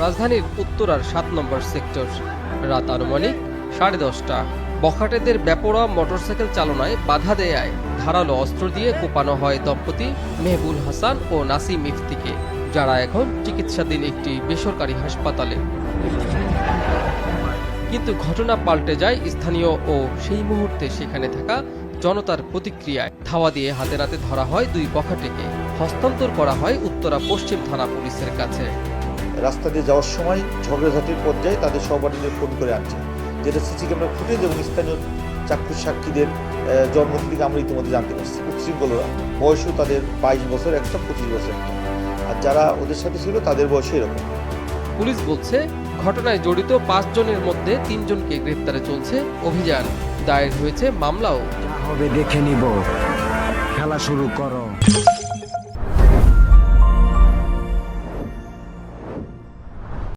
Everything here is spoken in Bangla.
রাজধানীর উত্তরার সাত নম্বর সেক্টর। রাত আনুমানিক সাড়ে দশটা। বখাটেদের বেপরোয়া মোটরসাইকেল চালনায় বাধা দেয়ায় ধারালো অস্ত্র দিয়ে কোপানো হয় দম্পতি মেহবুল হাসান ও নাসিম ইফতিকে, যারা এখন চিকিৎসাধীন একটি বেসরকারি হাসপাতালে। কিন্তু ঘটনা পাল্টে যায় স্থানীয় ও সেই মুহূর্তে সেখানে থাকা জনতার প্রতিক্রিয়ায় ধাওয়া দিয়ে হাতে নাতে ধরা হয় দুই বখাটেকে হস্তান্তর করা হয় উত্তরা পশ্চিম থানা পুলিশের কাছে। রাস্তা দিয়ে যাওয়ার সময় ঝগড়াঝাটির পর্যায়ে তাদের সহপাঠীদের ফোন করে আনছে যেটা সিসি ক্যামেরা ফুটেজ এবং স্থানীয় চাক্ষুষ সাক্ষীদের জন্মদিন থেকে আমরা ইতিমধ্যে জানতে পারছি। উচ্ছৃঙ্খলরা বয়সও তাদের বাইশ বছর একটা পঁচিশ বছর আর যারা ওদের সাথে ছিল তাদের বয়স এরকম। পুলিশ বলছে ঘটনায় জড়িত পাঁচজনের মধ্যে তিনজনকে গ্রেপ্তারে চলছে। অভিযান দায়ের হয়েছে মামলাও হবে দেখে নিব। খেলা শুরু করো।